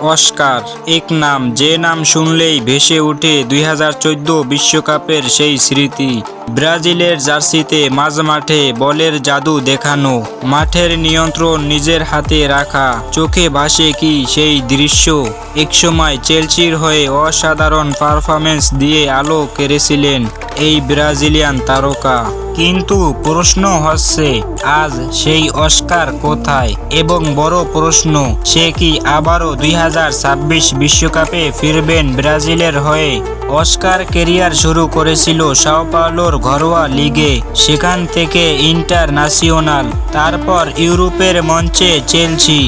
Oscar. এক নাম যে নাম শুনলেই ভেসে ওঠে দুই বিশ্বকাপের সেই স্মৃতি। ব্রাজিলের জার্সিতে মাঝ মাঠে বলের জাদু দেখানো। মাঠের নিয়ন্ত্রণ নিজের হাতে রাখা। চোখে ভাসে কি সেই দৃশ্য? একসময় চেলসির হয়ে অসাধারণ পারফরমেন্স দিয়ে আলো কেড়েছিলেন এই ব্রাজিলিয়ান তারকা। কিন্তু প্রশ্ন হচ্ছে, আজ সেই অস্কার কোথায়? এবং বড় প্রশ্ন, সে কি আবারও দুই বিশ্বকাপে ফিরবেন ব্রাজিলের হয়ে? অস্কার কেরিয়ার শুরু করেছিল সাও ঘরোয়া লিগে সেখান থেকে ইন্টারন্যাশনাল তারপর ইউরোপের মঞ্চে চেলসি।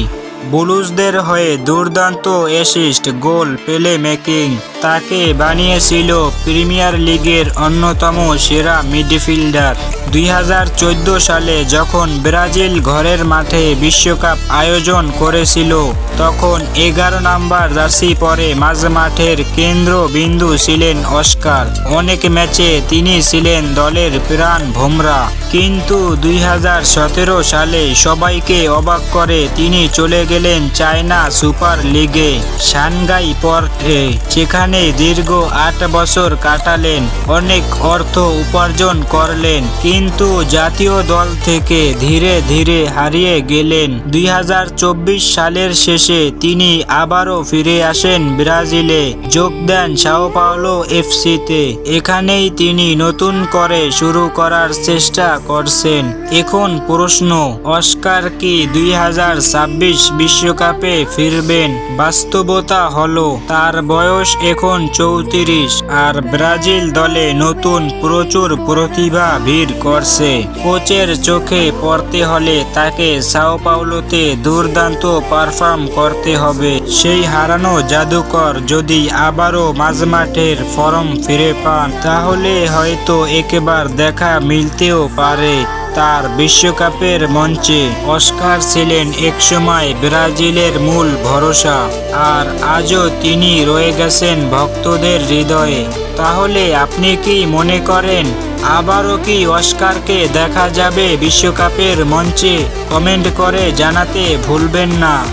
বুলুজদের হয়ে দুর্দান্ত অ্যাসিস্ট, গোল প্লে মেকিং। তাকে বানিয়েছিল প্রিমিয়ার লিগের অন্যতম সেরা মিডফিল্ডার। দুই হাজার চোদ্দ সালে যখন ব্রাজিল ঘরের মাঠে বিশ্বকাপ আয়োজন করেছিল, তখন এগারো নাম্বার জার্সি পরে মাঝমাঠের কেন্দ্রবিন্দু ছিলেন অস্কার। অনেক ম্যাচে তিনি ছিলেন দলের প্রাণ ভোমরা। কিন্তু দুই হাজার সতেরো সালে সবাইকে অবাক করে তিনি চলে গেলেন চায়না সুপার লিগে সানগাই পর্টে সেখানে দীর্ঘ আট বছর কাটালেন, অনেক অর্থ উপার্জন করলেন, কিন্তু জাতীয় দল থেকে ধীরে ধীরে হারিয়ে গেলেন। দুই সালের শেষে তিনি আবারও ফিরে আসেন ব্রাজিলে, যোগ দেন সাও পাওলো এফসিতে। এখানেই তিনি নতুন করে শুরু করার চেষ্টা করছেন। এখন প্রশ্ন, অস্কার কি দুই হাজার ছাব্বিশ বিশ্বকাপে ফিরবেন। বাস্তবতা হলো, তার বয়স এখন চৌত্রিশ আর ব্রাজিল দলে নতুন প্রচুর প্রতিভা ভিড় করছে। কোচের চোখে পড়তে হলে তাকে সাও পাওলোতে দুর্দান্ত পারফর্ম করতে হবে। সেই হারানো জাদুকর যদি আবারও মাঝমাঠের ফর্ম ফিরে পান, তাহলে হয়তো একেবার দেখা মিলতেও পারে। তার বিশ্বকাপের মঞ্চে অস্কার ছিলেন একসময় ব্রাজিলের মূল ভরসা। আর আজও তিনি রয়ে গেছেন ভক্তদের হৃদয়ে। তাহলে আপনি কি মনে করেন, আবারও কি অস্কারকে দেখা যাবে বিশ্বকাপের মঞ্চে? কমেন্ট করে জানাতে ভুলবেন না।